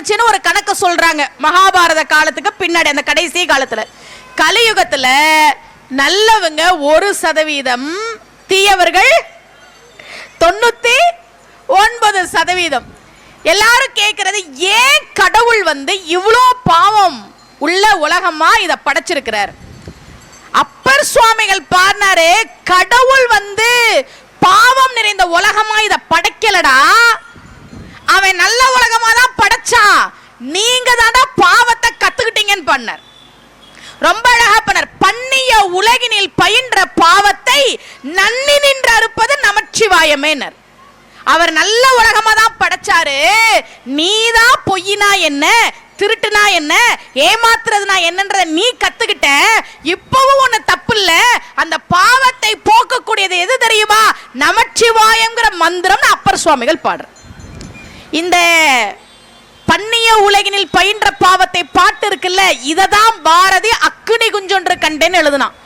நடந்துச்சுன்னு ஒரு கணக்கு சொல்றாங்க. மகாபாரத காலத்துக்கு பின்னாடி அந்த கடைசி காலத்துல. கலியுகத்துல நல்லவங்க ஒரு சதவீதம் தீயவர்கள் தொண்ணூத்தி ஒன்பது சதவீதம். எல்லாரும் கேட்கறது ஏன் கடவுள் வந்து இவ்வளோ பாவம் உள்ள உலகமா இதை படைச்சிருக்கிறார்? அப்பர் சுவாமிகள் பாடினாரு கடவுள் வந்து பாவம் நிறைந்த உலகமா இத படைக்கலடா. அவன் நல்ல உலகமா தான் படைச்சான் நீங்க தான்டா பாவத்தை கத்துக்கிட்டீங்கன்னு பண்ணார். ரொம்ப அழகா பண்ணார். பண்ணிய உலகினில் பயின்ற பாவத்தை நன்னி நின்று அறுப்பது நமச்சிவாயமேனர். அவர் நல்ல உலகமா தான் படைச்சாரு. நீதான் பொய்யினா என்ன திருட்டுனா என்ன ஏமாத்துறதுனா என்னன்றத நீ கத்துக்கிட்ட. இப்பவும் ஒண்ணு தப்பு இல்ல அந்த பாவத்தை போக்கக்கூடியது எது தெரியுமா? நமச்சிவாயங்கிற மந்திரம்னு அப்பர் சுவாமிகள் பாடுற. இந்த பண்ணிய உலகினில் பயின்ற பாவத்தை பாட்டு இருக்குல்ல இததான் பாரதி அக்குனி குஞ்சொன்று கண்டேன்னு எழுதுனான்.